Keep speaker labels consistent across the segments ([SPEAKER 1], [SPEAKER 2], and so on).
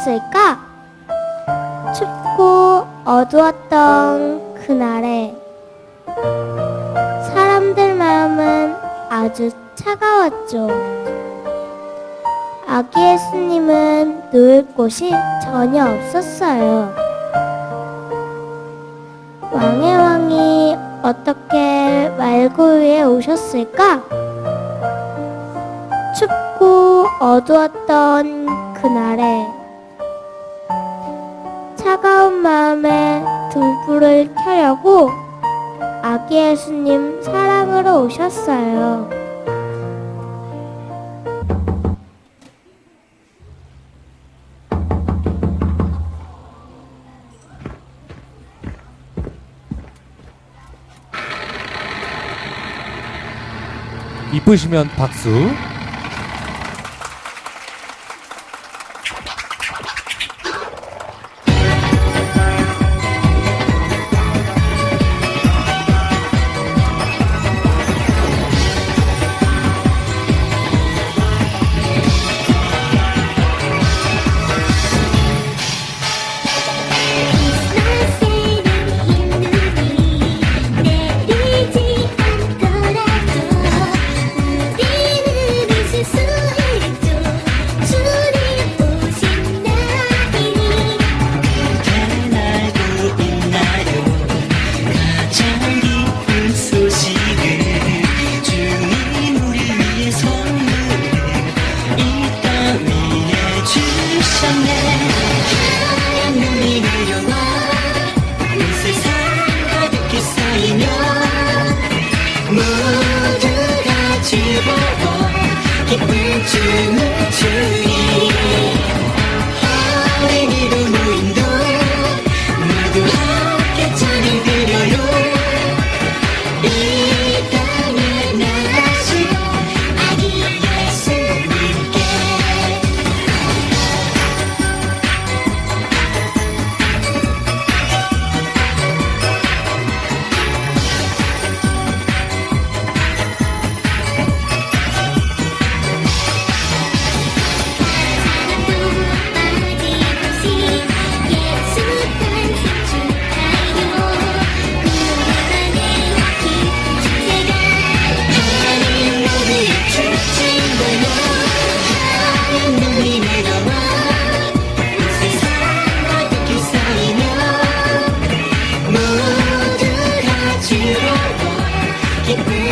[SPEAKER 1] 오셨을까? 춥고 어두웠던 그날에 사람들 마음은 아주 차가웠죠. 아기 예수님은 누울 곳이 전혀 없었어요. 왕의 왕이 어떻게 말고 위에 오셨을까? 춥고 어두웠던 그날에 차가운 마음에 등불을 켜려고 아기 예수님 사랑으로 오셨어요.
[SPEAKER 2] 이쁘시면 박수.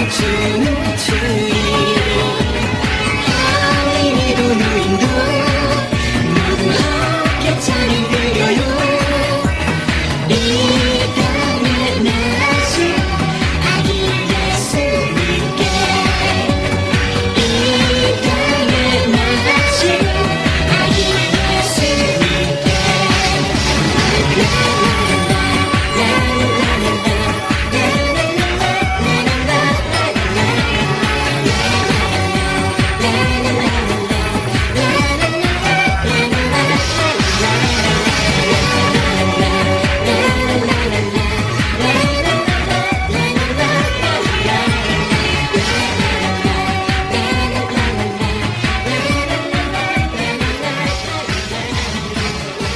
[SPEAKER 3] 기쁜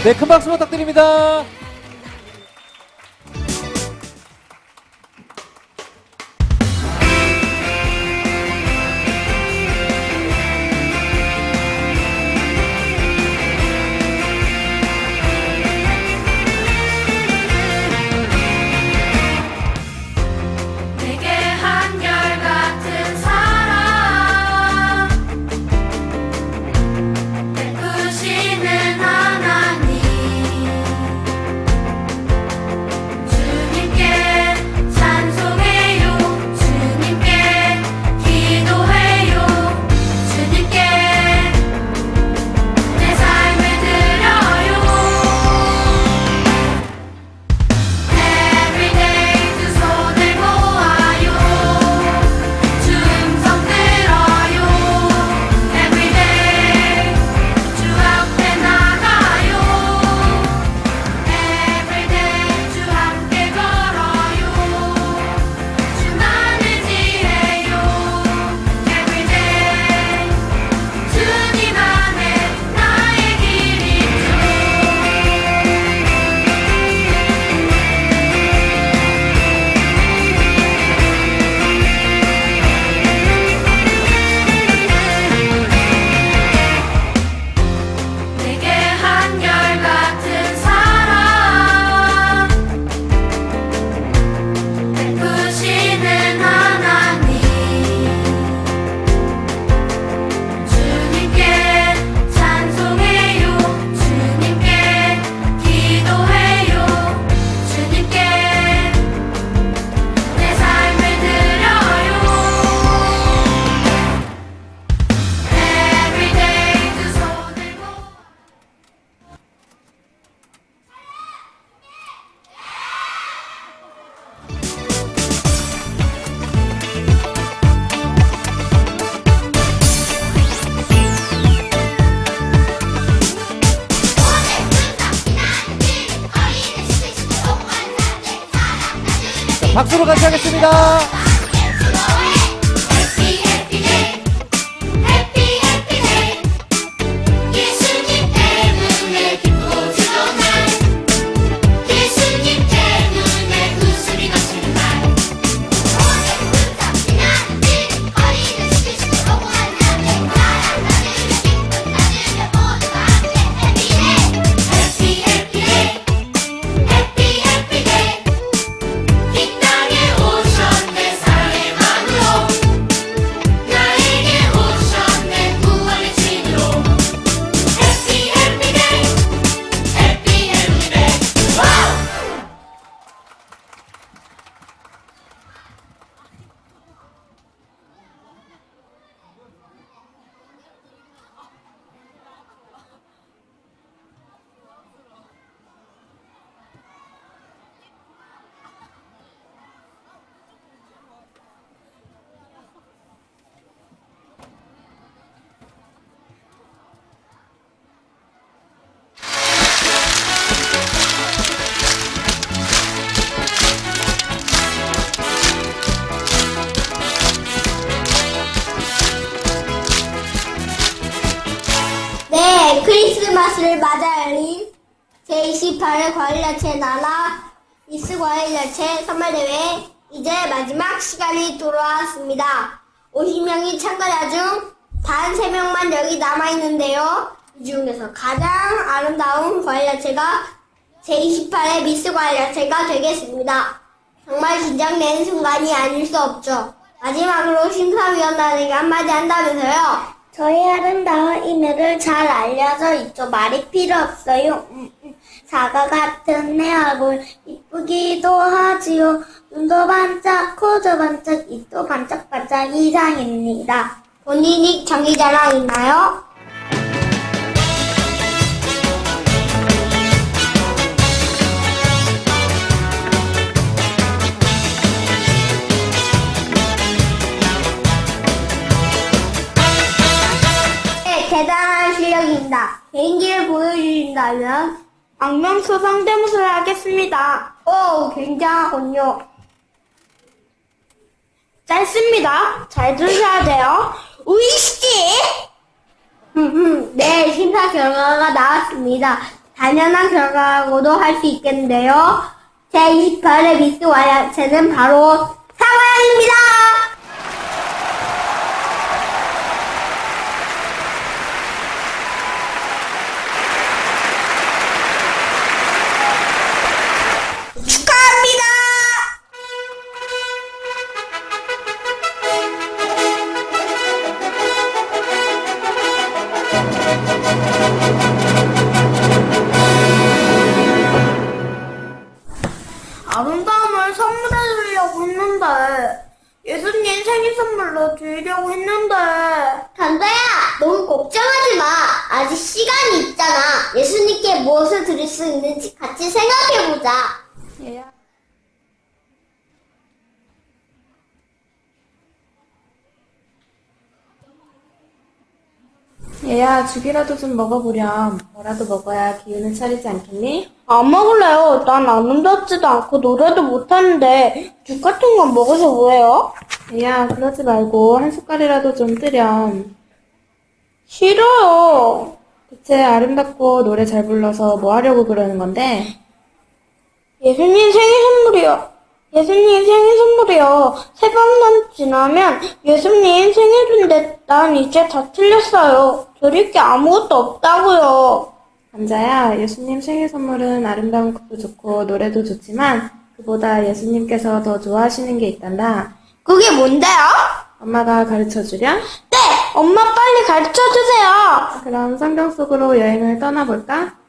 [SPEAKER 3] 네,
[SPEAKER 2] 큰 박수 부탁드립니다.
[SPEAKER 4] 박수로 같이 하겠습니다.
[SPEAKER 5] 28회 과일야채 나라 미스 과일야채 선발대회 이제 마지막 시간이 돌아왔습니다. 50명이 참가자 중 단 3명만 여기 남아있는데요. 이 중에서 가장 아름다운 과일야채가 제28회 미스 과일야채가 되겠습니다. 정말 긴장되는 순간이 아닐 수 없죠. 마지막으로 심사위원단에게 한마디 한다면서요. 저희 아름다운 이메를 잘 알려져 있죠. 말이 필요 없어요. 음, 음. 사과 같은 내 얼굴 이쁘기도 하지요. 눈도 반짝, 코도 반짝, 입도 반짝반짝 이상입니다. 본인이 자기자랑 있나요? 네, 대단한 실력입니다. 개인기를 보여주신다면 악명수 성대모사를 하겠습니다. 오, 굉장하군요. 짧습니다. 잘 들으셔야 돼요. 우이씨! 네, 심사 결과가 나왔습니다. 당연한 결과라고도 할 수 있겠는데요. 제28회 미스 와야체는 바로
[SPEAKER 6] 아직 시간이 있잖아 예수님께 무엇을 드릴 수 있는지 같이 생각해보자
[SPEAKER 7] 얘야, 죽이라도 좀 먹어보렴. 뭐라도 먹어야 기운을 차리지 않겠니?
[SPEAKER 5] 안 먹을래요. 난 아름답지도 않고 노래도 못하는데 죽 같은 건 먹어서 뭐해요?
[SPEAKER 7] 얘야, 그러지 말고 한 숟갈이라도 좀 뜨렴.
[SPEAKER 5] 싫어요.
[SPEAKER 7] 대체 아름답고 노래 잘 불러서 뭐 하려고 그러는 건데?
[SPEAKER 5] 예수님 생일 선물이요. 예수님 생일 선물이요. 세 번만 지나면 예수님 생일인데 난 이제 다 틀렸어요. 드릴 게 아무것도 없다고요.
[SPEAKER 7] 남자야, 예수님 생일 선물은 아름다운 것도 좋고 노래도 좋지만 그보다 예수님께서 더 좋아하시는 게 있단다.
[SPEAKER 5] 그게 뭔데요?
[SPEAKER 7] 엄마가 가르쳐 주렴?
[SPEAKER 5] 네! 엄마 빨리 가르쳐 주세요.
[SPEAKER 7] 그럼 성경 속으로 여행을 떠나볼까?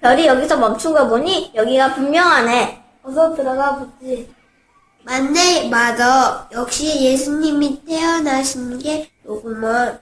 [SPEAKER 8] 별이 여기서 멈춘 거 보니 여기가 분명하네. 어서 들어가 보지.
[SPEAKER 5] 맞네, 맞아. 역시 예수님이 태어나신 게 요구먼.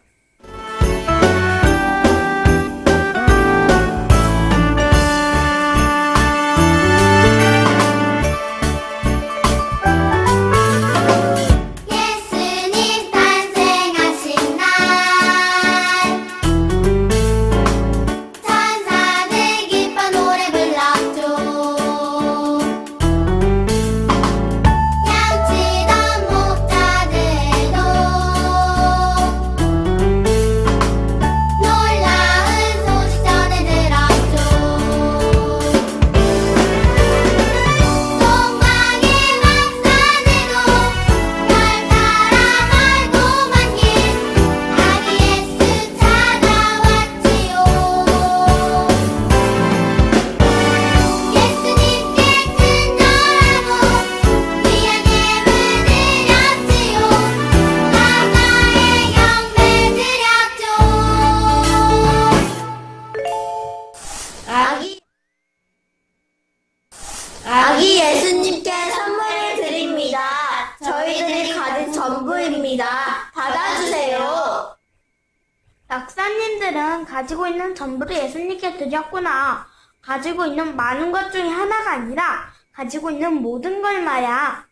[SPEAKER 6] 가지고 있는 전부를 예수님께 드렸구나. 가지고 있는 많은 것 중에 하나가 아니라 가지고 있는 모든 걸 말야.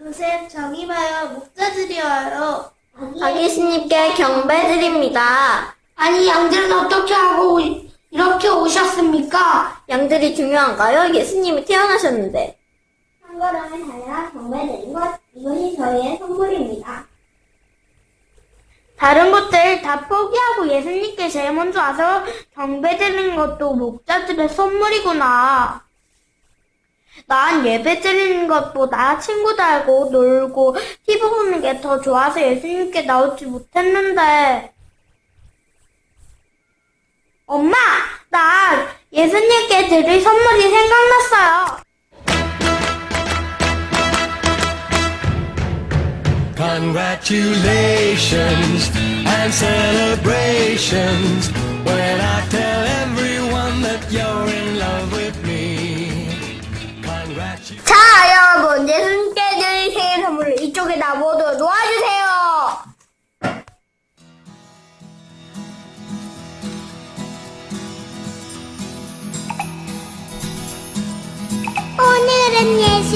[SPEAKER 5] 요셉 저기 봐요. 목자들이 와요.
[SPEAKER 8] 아기 예수님께 경배 드립니다.
[SPEAKER 5] 아니 양들은 어떻게 하고 이렇게 오셨습니까?
[SPEAKER 8] 양들이 중요한가요? 예수님이 태어나셨는데.
[SPEAKER 5] 한 걸음을 달려 경배 드린 것 이것이 저희의 선물입니다.
[SPEAKER 6] 다른 것들 다 포기하고 예수님께 제일 먼저 와서 경배드리는 것도 목자들의 선물이구나. 난 예배 드리는 것보다 친구들하고 놀고 TV 보는 게 더 좋아서 예수님께 나오지 못했는데. 엄마, 나 예수님께 드릴 선물이 생각났어요.
[SPEAKER 9] Congratulations and celebrations when I tell everyone that you're in love with me. Congratulations.
[SPEAKER 8] 자, 여러분. 예수님께 드릴 생일 선물을 이쪽에다 모두 놓아주세요.
[SPEAKER 5] 오늘은 예수